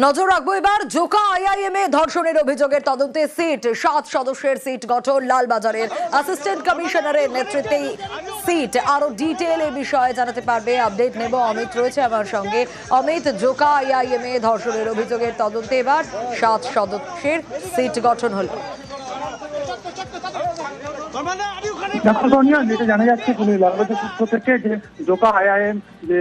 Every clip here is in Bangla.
নজর রাখব এবার জোকা আইআইএম এ ধর্ষণের অভিযোগের তদন্তে সিট। সাত সদস্যের সিট গঠন লালবাজারের অ্যাসিস্ট্যান্ট কমিশনারের নেতৃত্বে সিট। আরও ডিটেল এ বিষয়ে জানাতে পারবে আপডেট নেব। অমিত রয়েছে আমার সঙ্গে। অমিত, জোকা আইআইএম এ ধর্ষণের অভিযোগের তদন্তে এবার সাত সদস্যের সিট গঠন হলো। যেটা জানা যাচ্ছে পুলিশ লালবাজার সূত্র থেকে যে জোকা আইআইএম যে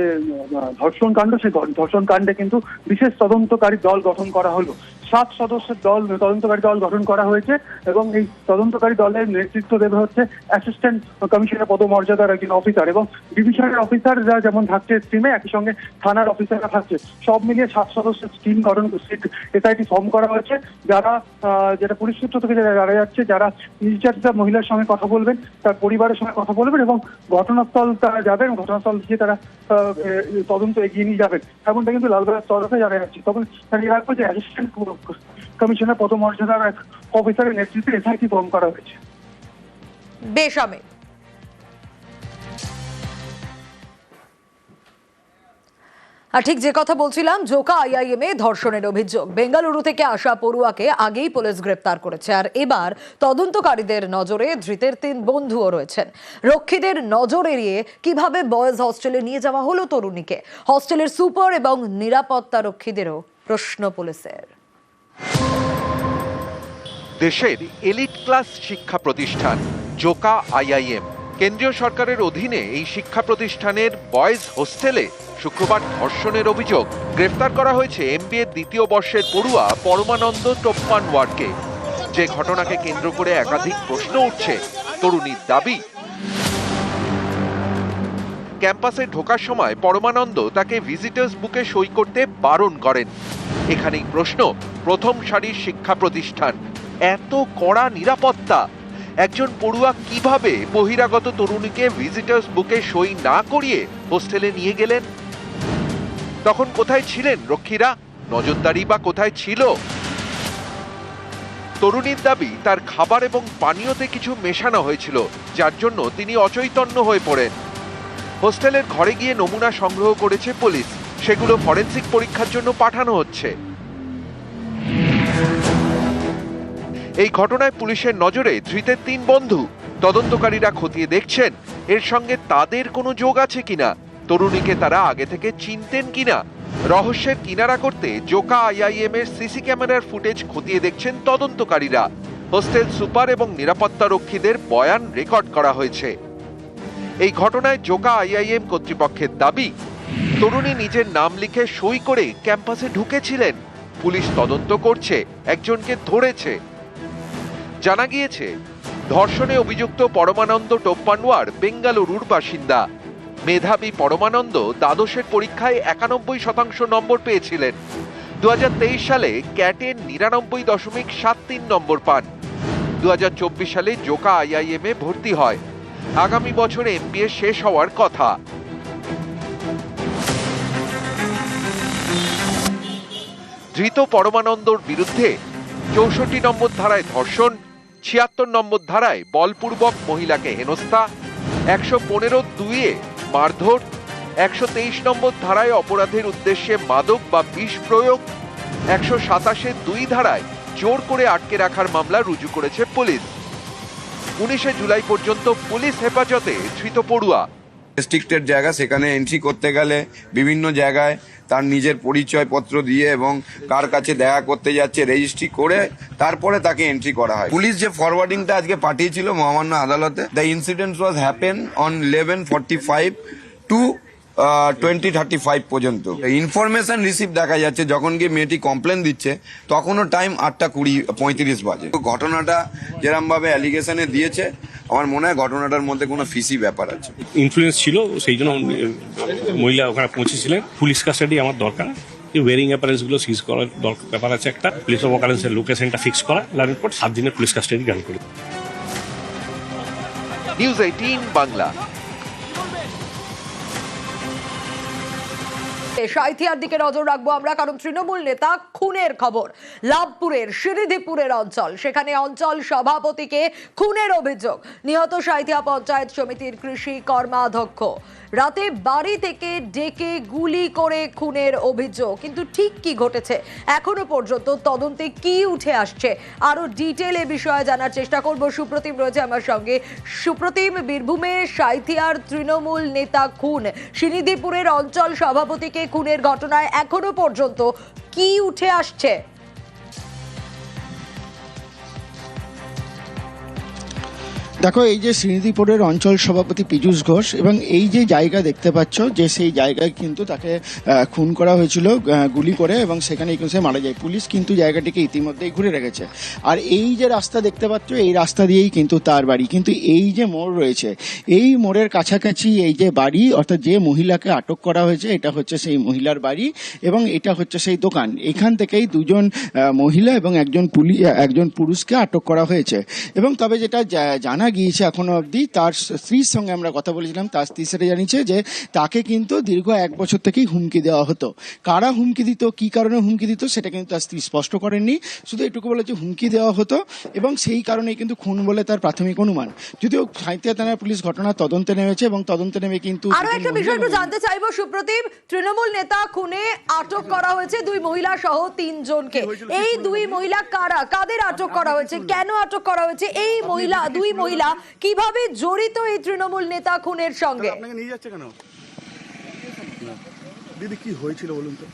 ধর্ষণ কাণ্ড সেই ধর্ষণ কাণ্ডে কিন্তু বিশেষ তদন্তকারী দল গঠন করা হলো। সাত সদস্যের দল, তদন্তকারী দল গঠন করা হয়েছে এবং এই তদন্তকারী দলের নেতৃত্ব দেবে হচ্ছে অ্যাসিস্ট্যান্ট কমিশনের পদমর্যাদার একজন অফিসার এবং ডিভিশনের অফিসাররা যেমন থাকছে টিমে একই সঙ্গে থানার অফিসাররা থাকছে। সব মিলিয়ে সাত সদস্যের টিম গঠন এসআইটি ফর্ম করা হয়েছে। যারা যেটা পুলিশ সূত্র থেকে যেটা জানা যাচ্ছে, যারা নির্যাতিতা মহিলার সঙ্গে কথা বলবেন, তার পরিবারের সঙ্গে কথা বলবেন এবং ঘটনাস্থল তারা যাবেন, ঘটনাস্থল গিয়ে তারা তদন্ত এগিয়ে নিয়ে যাবেন। এমনটা কিন্তু লালবাজার তরফে জানা যাচ্ছে। তখন রাখব যে অ্যাসিস্ট্যান্ট কমিশনের পদমর্যাদার এক অফিসারের নেতৃত্বে এসআইটি ফর্ম করা হয়েছে। বেশ আর ঠিক যে কথা বলছিলাম, জোকা আইআইএম এ ধর্ষণের অভিযোগ। বেঙ্গালুরু থেকে আসা পড়ুয়াকে আগেই পুলিশ গ্রেপ্তার করেছে। আর এবার তদন্তকারীদের নজরে ধৃতের তিন বন্ধুও রয়েছেন। রক্ষীদের নজর এড়িয়ে কীভাবে বয়েজ হস্টেলে নিয়ে যাওয়া হলো তরুণীকে? হস্টেলের সুপার এবং নিরাপত্তা রক্ষীদেরও প্রশ্ন পুলিশের। দেশের এলিট ক্লাস শিক্ষা প্রতিষ্ঠান, জোকা আইআইএম। কেন্দ্রীয় সরকারের অধীনে এই শিক্ষা প্রতিষ্ঠানের বয়েজ হোস্টেলে শুক্রবার ধর্ষণের অভিযোগ। গ্রেফতার করা হয়েছে এমবিএ দ্বিতীয় বর্ষের পড়ুয়া পরমানন্দ টোপ্পান ওয়ার্ডকে। যে ঘটনাকে কেন্দ্র করে একাধিক প্রশ্ন উঠছে, তরুণীর দাবি। ক্যাম্পাসে ঢোকার সময় পরমানন্দ তাকে ভিজিটার্স বুকে সই করতে বারণ করেন। এখানেই প্রশ্ন, প্রথম সারির শিক্ষা প্রতিষ্ঠান এত কড়া নিরাপত্তা। একজন পড়ুয়া কীভাবে বহিরাগত তরুণীকে ভিজিটার্স বুকে সই না করিয়ে হোস্টেলে নিয়ে গেলেন? তখন কোথায় ছিলেন রক্ষীরা? নজরদারি বা কোথায় ছিল? তরুণীর দাবি, তার খাবার এবং পানীয়তে কিছু মেশানো হয়েছিল, যার জন্য তিনি অচৈতন্য হয়ে পড়েন। হোস্টেলের ঘরে গিয়ে নমুনা সংগ্রহ করেছে পুলিশ। সেগুলো ফরেন্সিক পরীক্ষার জন্য পাঠানো হচ্ছে। এই ঘটনায় পুলিশের নজরে ধৃতের তিন বন্ধু। তদন্তকারীরা খতিয়ে দেখছেন, এর সঙ্গে তাদের কোনো যোগ আছে কিনা? তরুণীকে তারা আগে থেকে চিনতেন কিনা? রহস্যের কিনারা করতে জোকা আইআইএম এর সিসি ক্যামেরার ফুটেজ খতিয়ে দেখছেন তদন্তকারীরা। হোস্টেল সুপার এবং নিরাপত্তা রক্ষীদের বয়ান রেকর্ড করা হয়েছে। এই ঘটনায় জোকা আইআইএম কর্তৃপক্ষের দাবি, তরুণী নিজের নাম লিখে সই করে ক্যাম্পাসে ঢুকেছিলেন। পুলিশ তদন্ত করছে, একজনকে ধরেছে। জানা গিয়েছে, ধর্ষণে অভিযুক্ত পরমানন্দ টোপ্পানোয়ার বেঙ্গালুরুর বাসিন্দা। মেধাবী পরমানন্দ দ্বাদশের পরীক্ষায় একানব্বই শতাংশ নম্বর পেয়েছিলেন। দু হাজার তেইশ সালে ক্যাটের নিরানব্বই দশমিক সাত তিন নম্বর পান। দু হাজার চব্বিশ সালে জোকা আইআইএম এ ভর্তি হয়। আগামী বছর এমবিএ শেষ হওয়ার কথা। ধৃত পরমানন্দর বিরুদ্ধে চৌষট্টি নম্বর ধারায় ধর্ষণ ছিয়াত্তর নম্বর ধারায় বলপূর্বক মহিলাকে হেনস্থা, একশো পনেরো দুইয়ে মারধর, একশো তেইশ নম্বর ধারায় অপরাধের উদ্দেশ্যে মাদক বা বিষ প্রয়োগ, একশো সাতাশে দুই ধারায় জোর করে আটকে রাখার মামলা রুজু করেছে পুলিশ। উনিশে জুলাই পর্যন্ত পুলিশ হেফাজতে ধৃত পড়ুয়া রেস্ট্রিক্টেড জায়গা, সেখানে এন্ট্রি করতে গেলে বিভিন্ন জায়গায় তার নিজের পরিচয়পত্র দিয়ে এবং কার কাছে দেখা করতে যাচ্ছে রেজিস্ট্রি করে তারপরে তাকে এন্ট্রি করা হয়। পুলিশ যে ফরওয়ার্ডিংটা আজকে পাঠিয়েছিল মহামান্য আদালতে the incident was happen on eleven forty five two twenty thirty five পর্যন্ত। ইনফরমেশন রিসিভ দেখা যাচ্ছে যখন গিয়ে মেয়েটি কমপ্লেন দিচ্ছে তখনও টাইম আটটা কুড়ি পঁয়ত্রিশ বাজে। তো ঘটনাটা যেরমভাবে অ্যালিগেশনে দিয়েছে আমার মনে হয় ঘটনাটার মধ্যে কোনো ফিসি ব্যাপার আছে। ইনফ্লুয়েন্স ছিল সেই জন্য মহিলা ওখানে পৌঁছেছিলেন। পুলিশ কাস্টাডি আমার দরকার। ওয়েরিং অ্যাপারেন্সগুলো সিজ করার দরকার ব্যাপার আছে একটা। পুলিশ অফ অকারেন্সের লোকেশনটা ফিক্স করা লাভের পর সাত দিনের পুলিশ কাস্টাডি গান করি নিউজ এইটিন বাংলা সাঁইথিয়ার দিকে নজর রাখব আমরা, কারণ তৃণমূল নেতা খুনের খবর, লাভপুরের, সিরিধিপুরের অঞ্চল। সেখানে অঞ্চল সভাপতিকে খুনের অভিযোগ। নিহত সাঁইথিয়া পঞ্চায়েত সমিতির কৃষি কর্মাধ্যক্ষ। রাতে বাড়ি থেকে ডেকে গুলি করে খুনের অভিযোগ। কিন্তু ঠিক কি ঘটেছে, এখনও পর্যন্ত তদন্তে কি উঠে আসছে, আরও ডিটেল এ বিষয়ে জানার চেষ্টা করব। সুপ্রতিম রয়েছে আমার সঙ্গে। সুপ্রতিম, বীরভূমে সাঁইথিয়ার তৃণমূল নেতা খুন। সিনিধিপুরের অঞ্চল সভাপতিকে খুনের ঘটনায় এখনও পর্যন্ত কি উঠে আসছে? দেখো, এই যে শ্রীনিধিপুরের অঞ্চল সভাপতি পীযূষ ঘোষ এবং এই যে জায়গা দেখতে পাচ্ছ, যে সেই জায়গায় কিন্তু তাকে খুন করা হয়েছিল গুলি করে এবং সেখানে কিন্তু সে মারা যায়। পুলিশ কিন্তু জায়গাটিকে ইতিমধ্যেই ঘুরে রেখেছে। আর এই যে রাস্তা দেখতে পাচ্ছ, এই রাস্তা দিয়েই কিন্তু তার বাড়ি। কিন্তু এই যে মোড় রয়েছে, এই মোড়ের কাছাকাছি এই যে বাড়ি, অর্থাৎ যে মহিলাকে আটক করা হয়েছে, এটা হচ্ছে সেই মহিলার বাড়ি এবং এটা হচ্ছে সেই দোকান। এখান থেকেই দুজন মহিলা এবং একজন পুলিশ একজন পুরুষকে আটক করা হয়েছে। এবং তবে যেটা জানা গিয়েছে এখনও অবধি তার স্ত্রীর সঙ্গে আমরা কথা বলেছিলাম তার স্ত্রী সেটা জানিয়েছে যে তাকে কিন্তু দীর্ঘ এক বছর থেকেই হুমকি দেওয়া হতো। কারা হুমকি দিত কি কারণে হুমকি দিত সেটা কিন্তু তার স্ত্রী স্পষ্ট করেননি। শুধু এটুকু বলেছে হুমকি দেওয়া হতো এবং সেই কারণেই কিন্তু খুন বলে তার প্রাথমিক অনুমান। যদিও সাঁইতিয়া থানার পুলিশ ঘটনার তদন্তে নেমেছে এবং তদন্তে নেমে কিন্তু আরও একটা বিষয় একটু জানতে চাইব সুপ্রতিম তৃণমূল নেতা খুনে আটক করা হয়েছে দুই মহিলা সহ তিনজনকে। এই দুই মহিলা কারা কাদের আটক করা হয়েছে কেন আটক করা হয়েছে? এই মহিলা দুই মহিলা কীভাবে জড়িত এই তৃণমূল নেতা খুনের সঙ্গে? আপনাকে নিয়ে যাচ্ছে কেন? দিদি, কি হয়েছিল বলুন তো?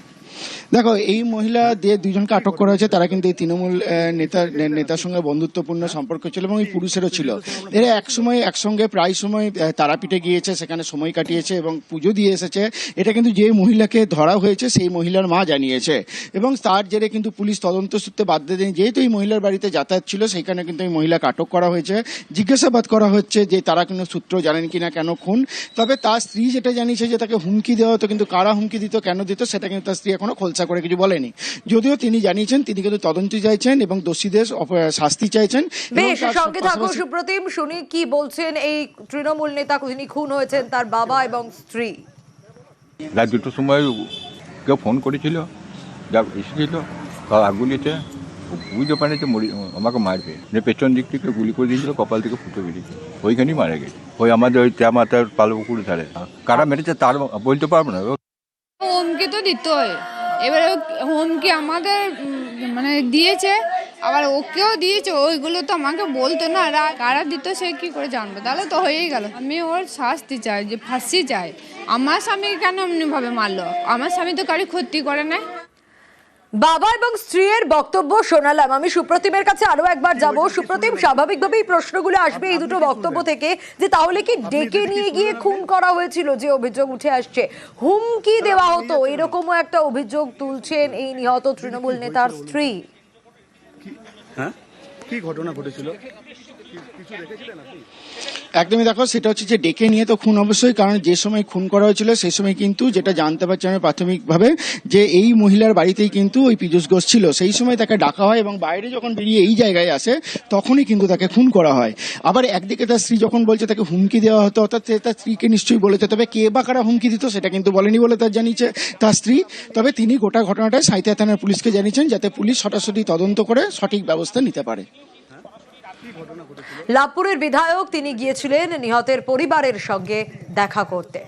দেখো, এই মহিলা দিয়ে দুজনকে আটক করা হয়েছে, তারা কিন্তু এই তৃণমূল নেতা নেতার সঙ্গে বন্ধুত্বপূর্ণ সম্পর্ক ছিল এবং এই পুরুষেরও ছিল। এরা একসময়, একসঙ্গে প্রায় সময় তারাপীঠে গিয়েছে, সেখানে সময় কাটিয়েছে এবং পুজো দিয়ে এসেছে। এটা কিন্তু যে মহিলাকে ধরা হয়েছে, সেই মহিলার মা জানিয়েছে। এবং তার জেরে কিন্তু পুলিশ তদন্ত সূত্রে বাধ্য দেন যেহেতু এই মহিলার বাড়িতে যাতায়াত ছিল সেখানে কিন্তু এই মহিলাকে আটক করা হয়েছে। জিজ্ঞাসাবাদ করা হচ্ছে যে তারা কিন্তু সূত্র জানেন কিনা কেন, খুন। তবে তার স্ত্রী যেটা জানিয়েছে যে তাকে হুমকি দেওয়া হতো, কিন্তু কারা হুমকি দিত, কেন দিত, সেটা কিন্তু তার স্ত্রী এখনও খোলসা করে কিছু বলেনি। যদিও তিনি জানিয়েছেন তিনি কিন্তু তদন্ত চাইছেন এবং দোষীদের শাস্তি চাইছেন বেশ সঙ্গে থাকো সুপ্রতিম। শুনি কি বলছেন এই তৃণমূল নেতা যিনি খুন হয়েছেন তার বাবা এবং স্ত্রী। রাত দুটোর সময় কেউ ফোন করেছিল যা এসেছিল তার আগুলিতে বুঝতে পারে যে মরি আমাকে মারবে। যে পেছন দিক থেকে গুলি করে দিয়েছিল কপাল থেকে ফুটে বেরিয়েছে। ওইখানেই মারা গেছে। ওই আমাদের ওই চা মাথার পালপুকুর ধারে। কারা মেরেছে তার বলতে পারব না। ও হুমকি তো দিতই এবারে হুমকি আমাদের মানে দিয়েছে, আবার ওকেও দিয়েছে, ওইগুলো তো আমাকে বলতো না, আর কারা দিত সে কি করে জানব? তাহলে তো হয়েই গেল। আমি ওর শাস্তি চাই, যে ফাঁসি চাই। আমার স্বামী কেন এমনিভাবে মারলো? আমার স্বামী তো কারি ক্ষতি করে না বাবা এবং স্ত্রীর বক্তব্য শোনালাম। আমি সুপ্রতিমের কাছে আরও একবার যাব। সুপ্রতিম স্বাভাবিকভাবেই প্রশ্নগুলো আসবে এই দুটো বক্তব্য থেকে যে তাহলে কি ডেকে নিয়ে গিয়ে খুন করা হয়েছিল যে অভিযোগ উঠে আসছে? হুমকি দেওয়া হতো এরকমও একটা অভিযোগ তুলছেন এই নিহত তৃণমূল নেতার স্ত্রী। হ্যাঁ? কি ঘটনা ঘটেছিল? কিছু দেখেছিলেন আপনি? একদমই দেখো, সেটা হচ্ছে যে ডেকে নিয়ে তো খুন অবশ্যই, কারণ যে সময় খুন করা হয়েছিল সেই সময় কিন্তু যেটা জানতে পারছি আমি প্রাথমিকভাবে, যে এই মহিলার বাড়িতেই কিন্তু ওই পীযুষ ঘোষ ছিল। সেই সময় তাকে ডাকা হয় এবং বাইরে যখন বেরিয়ে এই জায়গায় আসে, তখনই কিন্তু তাকে খুন করা হয়। আবার একদিকে তার স্ত্রী যখন বলছে তাকে হুমকি দেওয়া হতো, অর্থাৎ তার স্ত্রীকে নিশ্চয়ই বলেছে, তবে কে বা কারা হুমকি দিত সেটা কিন্তু বলেনি বলে তার জানিয়েছে তার স্ত্রী। তবে তিনি গোটা ঘটনাটা সাঁইতিয়া থানার পুলিশকে জানিয়েছেন, যাতে পুলিশ সরাসরি তদন্ত করে সঠিক ব্যবস্থা নিতে পারে। লাভপুরের বিধায়ক তিনি গিয়েছিলেন নিহতের পরিবারের সঙ্গে দেখা করতে।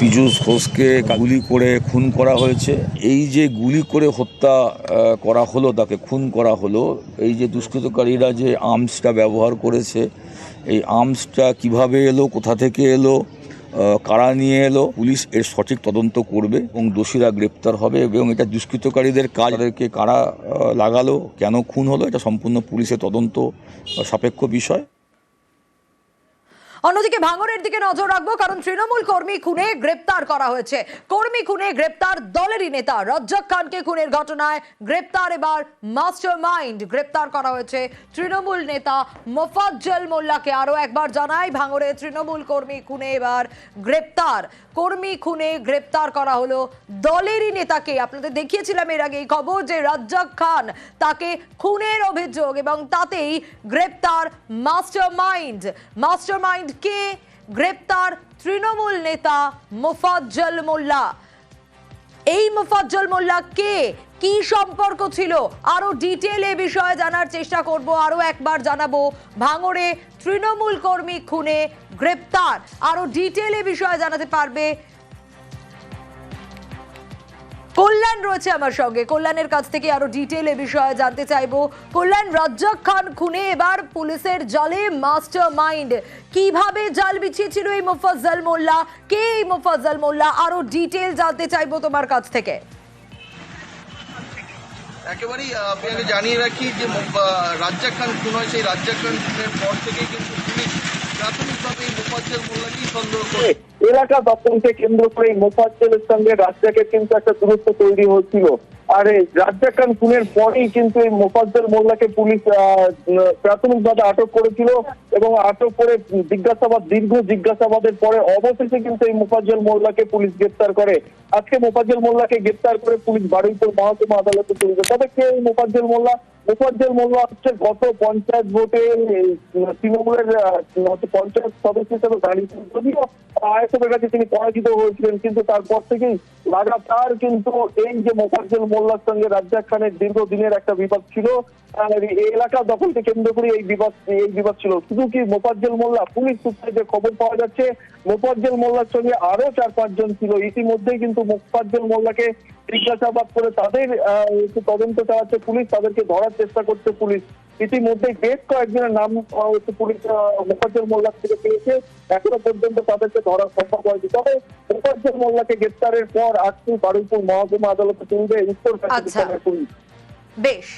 পীযূষ ঘোষকে গুলি করে খুন করা হয়েছে। এই যে গুলি করে হত্যা করা হলো তাকে খুন করা হলো এই যে দুষ্কৃতকারীরা যে আর্মসটা ব্যবহার করেছে এই আর্মসটা কীভাবে এলো কোথা থেকে এলো কারা নিয়ে এলো? পুলিশ এর সঠিক তদন্ত করবে এবং দোষীরা গ্রেপ্তার হবে এবং এটা দুষ্কৃতকারীদের কাজ। তাদেরকে কারা লাগালো? কেন খুন হলো? এটা সম্পূর্ণ পুলিশের তদন্ত সাপেক্ষ বিষয়। অন্যদিকে ভাঙরের দিকে নজর রাখব, কারণ তৃণমূল কর্মী খুনে গ্রেপ্তার করা হয়েছে। কর্মী খুনে গ্রেপ্তার দলেরই নেতা রজ্জাক খানকে খুনের ঘটনায় গ্রেপ্তার এবার মাস্টার মাইন্ড গ্রেপ্তার করা হয়েছে। তৃণমূল নেতা মোফাজ্জল মোল্লাকে আরও একবার জানাই, ভাঙরে তৃণমূল কর্মী খুনে এবার গ্রেপ্তার। কর্মী খুনে গ্রেপ্তার করা হলো দলেরই নেতাকে। আপনাদের দেখিয়েছিলাম এর আগে এই খবর যে রাজ্জাক খান তাকে খুনের অভিযোগ এবং তাতেই গ্রেপ্তার মাস্টার মাইন্ড মাস্টার মাইন্ড কে গ্রেপ্তার তৃণমূল নেতা মোফাজ্জল মোল্লা? এই মোফাজ্জল মোল্লা কে? কি সম্পর্ক ছিল? আরও ডিটেল বিষয়ে জানার চেষ্টা করব। আরও একবার জানাব, ভাঙড়ে তৃণমূল কর্মী খুনে গ্রেপ্তার। আরও ডিটেল বিষয়ে জানাতে পারবে কল্যাণ রয়েছে আমার সঙ্গে। কল্যাণের কাছ থেকে আরও ডিটেল এ বিষয়ে জানতে চাইব। কল্যাণ রাজ্জাক খান খুনে। এবার পুলিশের জলে মাস্টার মাইন্ড কীভাবে জাল বিছিয়েছিল এই মোফাজ্জল মোল্লা? কে এই মোফাজ্জল মোল্লা? আরও ডিটেল জানতে চাইব তোমার কাছ থেকে। একেবারেই আহ, আমি জানিয়ে রাখি যে রাজ্জাক খান খুন হয় সেই রাজ্জাক খান খুনের পর থেকেই কিন্তু পুলিশ প্রাথমিকভাবে এই মোফাজ্জল মোল্লাকেই সন্দেহ করে এলাকা দপ্তরকে কেন্দ্র করে মোফাজ্জেলের সঙ্গে রাজ্জাকের কিন্তু একটা দূরত্ব তৈরি হয়েছিল। আর রাজ্জাক খান খুনের পরেই কিন্তু এই মোফাজ্জল মোল্লাকে পুলিশ প্রাথমিকভাবে আটক করেছিল। এবং আটক করে জিজ্ঞাসাবাদ, দীর্ঘ জিজ্ঞাসাবাদের পরে অবশেষে কিন্তু এই মোফাজ্জল মোল্লাকে পুলিশ গ্রেপ্তার করে। আজকে মোফাজ্জল মোল্লাকে গ্রেপ্তার করে পুলিশ বারুইপুর মহকুমা আদালতে তুলবে তবে কে এই মোফাজ্জল মোল্লা? মোফাজ্জল মোল্লা হচ্ছে গত পঞ্চায়েত ভোটে তৃণমূলের পঞ্চায়েত সদস্য হিসেবে দাঁড়িয়েছিলেন যদিও আয়সবের কাছে তিনি পরাজিত হয়েছিলেন, কিন্তু তারপর থেকেই লাগাতার কিন্তু এই যে মোফাজ্জল মোল্লার সঙ্গে রাজ্জাক খানের দীর্ঘদিনের একটা বিবাদ ছিল। এই এলাকা দখলকে কেন্দ্র করে এই বিবাদ এই বিবাদ ছিল। শুধু কি মোফাজ্জল মোল্লা পুলিশ সূত্রে যে খবর পাওয়া যাচ্ছে মোফাজ্জল মোল্লার সঙ্গে আরও চার পাঁচজন ছিল। ইতিমধ্যেই কিন্তু মোফাজ্জল মোল্লাকে জিজ্ঞাসাবাদ করে তাদের তদন্ত চালাচ্ছে পুলিশ তাদেরকে ধরার চেষ্টা করছে পুলিশ। ইতিমধ্যে বেশ কয়েকজনের নাম পুলিশ মোফাজ্জল মোল্লার থেকে পেয়েছে। এখনও পর্যন্ত তাদেরকে ধরা সম্ভব হয়নি। তবে মোফাজ্জল মোল্লাকে গ্রেপ্তারের পর আজকে বারুইপুর মহকুমা আদালতে তুলবে উত্তর আচ্ছা। পুলিশ। বেশ।